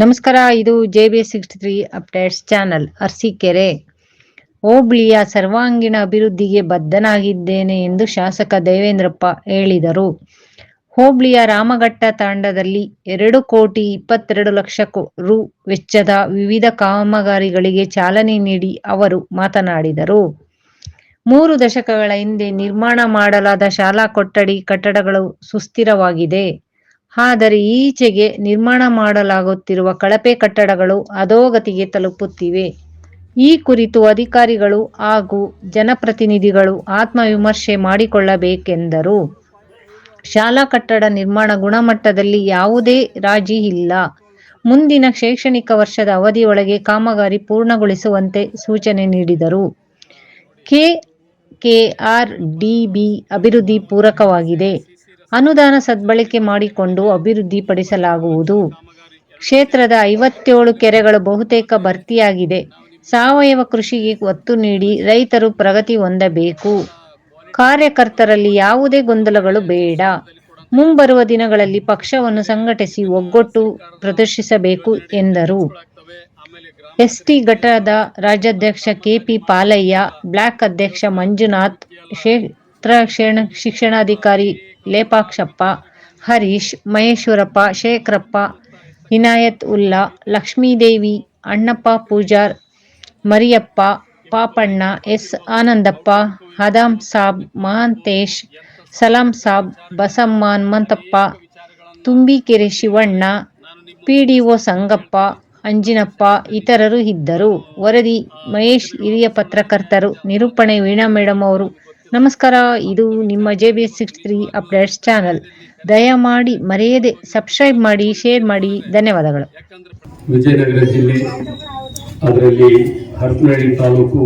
ನಮಸ್ಕಾರ, ಇದು J B sixty three updates channel Arsikere. ಹೋಬಳಿಯ ಸರ್ವಾಂಗೀಣ ಅಭಿವೃದ್ಧಿಗೆ ಬದ್ಧನಾಗಿದ್ದೇನೆ ಎಂದು ಶಾಸಕ ದೇವೇಂದ್ರಪ್ಪ ಹೇಳಿದರು. ಹೋಬಳಿಯ ರಾಮಘಟ್ಟ ತಾಂಡದಲ್ಲಿ ಎರಡು ಕೋಟಿ ಇಪ್ಪತ್ತೆರಡು ಲಕ್ಷ ರು ವೆಚ್ಚದ ವಿವಿಧ ಕಾಮಗಾರಿಗಳಿಗೆ ಚಾಲನೆ ನೀಡಿ ಅವರು ಮಾತನಾಡಿದರು. ಮೂರು ದಶಕಗಳ ಹಿಂದೆ ನಿರ್ಮಾಣ ಮಾಡಲಾದ ಶಾಲಾ ಕೊಠಡಿ ಕಟ್ಟಡಗಳು ಸುಸ್ಥಿರವಾಗಿದೆ. ಆದರೆ ಈಚೆಗೆ ನಿರ್ಮಾಣ ಮಾಡಲಾಗುತ್ತಿರುವ ಕಳಪೆ ಕಟ್ಟಡಗಳು ಅಧೋಗತಿಗೆ ತಲುಪುತ್ತಿವೆ. ಈ ಕುರಿತು ಅಧಿಕಾರಿಗಳು ಹಾಗೂ ಜನಪ್ರತಿನಿಧಿಗಳು ಆತ್ಮವಿಮರ್ಶೆ ಮಾಡಿಕೊಳ್ಳಬೇಕೆಂದರು. ಶಾಲಾ ಕಟ್ಟಡ ನಿರ್ಮಾಣ ಗುಣಮಟ್ಟದಲ್ಲಿ ಯಾವುದೇ ರಾಜಿ ಇಲ್ಲ. ಮುಂದಿನ ಶೈಕ್ಷಣಿಕ ವರ್ಷದ ಅವಧಿಯೊಳಗೆ ಕಾಮಗಾರಿ ಪೂರ್ಣಗೊಳಿಸುವಂತೆ ಸೂಚನೆ ನೀಡಿದರು. ಕೆ ಕೆಆರ್ಡಿಬಿ ಅಭಿವೃದ್ಧಿ ಪೂರಕವಾಗಿದೆ. ಅನುದಾನ ಸದ್ಬಳಕೆ ಮಾಡಿಕೊಂಡು ಅಭಿವೃದ್ಧಿಪಡಿಸಲಾಗುವುದು. ಕ್ಷೇತ್ರದ ಐವತ್ತೇಳು ಕೆರೆಗಳು ಬಹುತೇಕ ಭರ್ತಿಯಾಗಿದೆ. ಸಾವಯವ ಕೃಷಿಗೆ ಒತ್ತು ನೀಡಿ ರೈತರು ಪ್ರಗತಿ ಹೊಂದಬೇಕು. ಕಾರ್ಯಕರ್ತರಲ್ಲಿ ಯಾವುದೇ ಗೊಂದಲಗಳು ಬೇಡ. ಮುಂಬರುವ ದಿನಗಳಲ್ಲಿ ಪಕ್ಷವನ್ನು ಸಂಘಟಿಸಿ ಒಗ್ಗಟ್ಟು ಪ್ರದರ್ಶಿಸಬೇಕು ಎಂದರು. ಎಸ್ಟಿ ಘಟದ ರಾಜ್ಯಾಧ್ಯಕ್ಷ ಕೆಪಿ ಪಾಲಯ್ಯ, ಬ್ಲಾಕ್ ಅಧ್ಯಕ್ಷ ಮಂಜುನಾಥ್, ಕ್ಷೇತ್ರ ಕ್ಷೇಣ- ಶಿಕ್ಷಣಾಧಿಕಾರಿ Lepakshappa, Harish, Maheshwarappa, Shekharappa Inayat Ullah, Lakshmidevi, Annappa Pujar, Mariyappa, Papanna, S Anandappa Hadam Sab, Mahantesh, Salam Sab Basamma Hanumanthappa Tumbikere Shivanna P D O Sangappa, Anjinappa ಇತರರು ಇದ್ದರು. ವರದಿ, ಮಹೇಶ್ ಹಿರಿಯ ಪತ್ರಕರ್ತರು, ನಿರೂಪಣೆ ವೀಣಾ ಮೇಡಮ್ ಅವರು ನಮಸ್ಕಾರ, ಇದು ನಿಮ್ಮ J B S six three updates channel ದಯಮಾಡಿ ಮರೆಯದೆ ಸಬ್ಸ್ಕ್ರೈಬ್ ಮಾಡಿ ಶೇರ್ ಮಾಡಿ. ಧನ್ಯವಾದಗಳು. ವಿಜಯನಗರ ಜಿಲ್ಲೆ, ಅದರಲ್ಲಿ ಹರಪನಹಳ್ಳಿ ತಾಲೂಕು,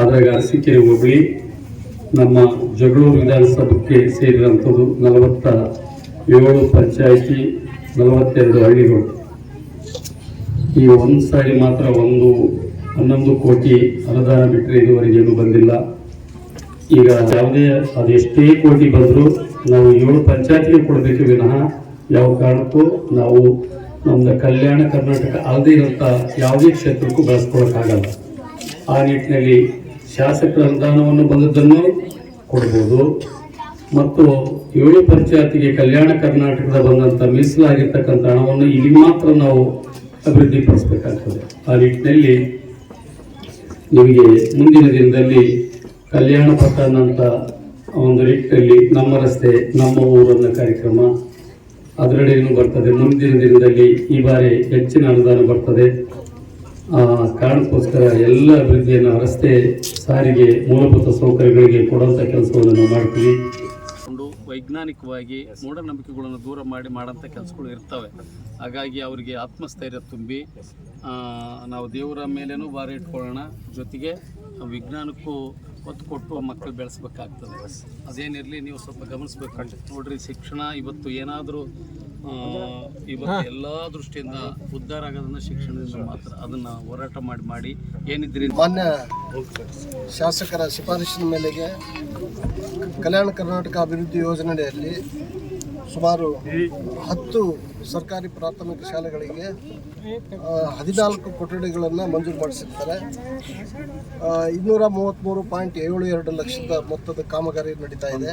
ಅದರಾಗ ಅರಸೀಕೆರೆ ಹೋಬಳಿ, ನಮ್ಮ ಜಗಳೂರು ವಿಧಾನಸಭೆಗೆ ಸೇರಿದಂಥದ್ದು ನಲವತ್ತ ಏಳು ಪಂಚಾಯಿತಿ, ನಲವತ್ತೆರಡು ಹಳ್ಳಿಗಳು. ಈ ಒಂದು ಸಾರಿ ಮಾತ್ರ ಒಂದು ಹನ್ನೊಂದು ಕೋಟಿ ಅನುದಾನ ಬಿಟ್ಟರೆ ಇದುವರೆಗೆ ಬಂದಿಲ್ಲ. ಈಗ ಯಾವುದೇ ಅದು ಎಷ್ಟೇ ಕೋಟಿ ಬಂದರೂ ನಾವು ಏಳು ಪಂಚಾಯತ್ಗೆ ಕೊಡಬೇಕು ವಿನಃ ಯಾವ ಕಾರಣಕ್ಕೂ ನಾವು ನಮ್ಮದು ಕಲ್ಯಾಣ ಕರ್ನಾಟಕ ಅಲ್ಲದೆ ಇರೋಂಥ ಯಾವುದೇ ಕ್ಷೇತ್ರಕ್ಕೂ ಬಳಸ್ಕೊಳಕ್ಕಾಗಲ್ಲ. ಆ ನಿಟ್ಟಿನಲ್ಲಿ ಶಾಸಕರ ಅನುದಾನವನ್ನು ಬಂದದ್ದನ್ನು ಕೊಡ್ಬೋದು. ಮತ್ತು ಏಳು ಪಂಚಾಯತಿಗೆ ಕಲ್ಯಾಣ ಕರ್ನಾಟಕದ ಬಂದಂಥ ಮೀಸಲಾಗಿರ್ತಕ್ಕಂಥ ಹಣವನ್ನು ಇಲ್ಲಿ ಮಾತ್ರ ನಾವು ಅಭಿವೃದ್ಧಿಪಡಿಸಬೇಕಾಗ್ತದೆ. ಆ ನಿಟ್ಟಿನಲ್ಲಿ ನಿಮಗೆ ಮುಂದಿನ ದಿನದಲ್ಲಿ ಕಲ್ಯಾಣ ಪಟ್ಟಣ ಅಂತ ಒಂದು ರೀತಿಯಲ್ಲಿ ನಮ್ಮ ರಸ್ತೆ, ನಮ್ಮ ಊರನ್ನ ಕಾರ್ಯಕ್ರಮ. ಅದರಡೆಯನ್ನು ಬರ್ತದೆ. ಮುಂದಿನ ದಿನದಲ್ಲಿ ಈ ಬಾರಿ ಹೆಚ್ಚಿನ ಅನುದಾನ ಬರ್ತದೆ. ಆ ಕಾರಣಕ್ಕೋಸ್ಕರ ಎಲ್ಲ ಅಭಿವೃದ್ಧಿಯನ್ನು ರಸ್ತೆ ಸಾರಿಗೆ ಮೂಲಭೂತ ಸೌಕರ್ಯಗಳಿಗೆ ಕೊಡುವಂಥ ಕೆಲಸವನ್ನು ನಾವು ಮಾಡ್ತೀವಿ. ವೈಜ್ಞಾನಿಕವಾಗಿ ಮೂಢನಂಬಿಕೆಗಳನ್ನು ದೂರ ಮಾಡಿ ಮಾಡೋಂಥ ಕೆಲಸಗಳು ಇರ್ತವೆ. ಹಾಗಾಗಿ ಅವರಿಗೆ ಆತ್ಮಸ್ಥೈರ್ಯ ತುಂಬಿ ನಾವು ದೇವರ ಮೇಲೇನೂ ಭಾರ ಇಟ್ಕೊಳ್ಳೋಣ. ಜೊತೆಗೆ ವಿಜ್ಞಾನಕ್ಕೂ ಒತ್ತು ಕೊಟ್ಟು ಮಕ್ಕಳು ಬೆಳೆಸ್ಬೇಕಾಗ್ತದೆ. ಅದೇನಿರಲಿ ನೀವು ಸ್ವಲ್ಪ ಗಮನಿಸ್ಬೇಕು. ನೋಡ್ರಿ ಶಿಕ್ಷಣ ಇವತ್ತು ಏನಾದರೂ ಇವತ್ತು ಎಲ್ಲ ದೃಷ್ಟಿಯಿಂದ ಉದ್ಧಾರ ಆಗೋದನ್ನ ಶಿಕ್ಷಣದಿಂದ ಮಾತ್ರ. ಅದನ್ನು ಹೋರಾಟ ಮಾಡಿ ಮಾಡಿ ಏನಿದ್ರಿ? ಮಾನ್ಯ ಶಾಸಕರ ಶಿಫಾರಸಿನ ಮೇಲೆಗೆ ಕಲ್ಯಾಣ ಕರ್ನಾಟಕ ಅಭಿವೃದ್ಧಿ ಯೋಜನೆಯಲ್ಲಿ ಸುಮಾರು ಹತ್ತು ಸರ್ಕಾರಿ ಪ್ರಾಥಮಿಕ ಶಾಲೆಗಳಿಗೆ ಹದಿನಾಲ್ಕು ಕೊಠಡಿಗಳನ್ನು ಮಂಜೂರು ಮಾಡಿಸಿರ್ತಾರೆ. ಇನ್ನೂರ ಮೂವತ್ತ್ಮೂರು ಪಾಯಿಂಟ್ ಏಳು ಎರಡು ಲಕ್ಷದ ಮೊತ್ತದ ಕಾಮಗಾರಿ ನಡೀತಾ ಇದೆ.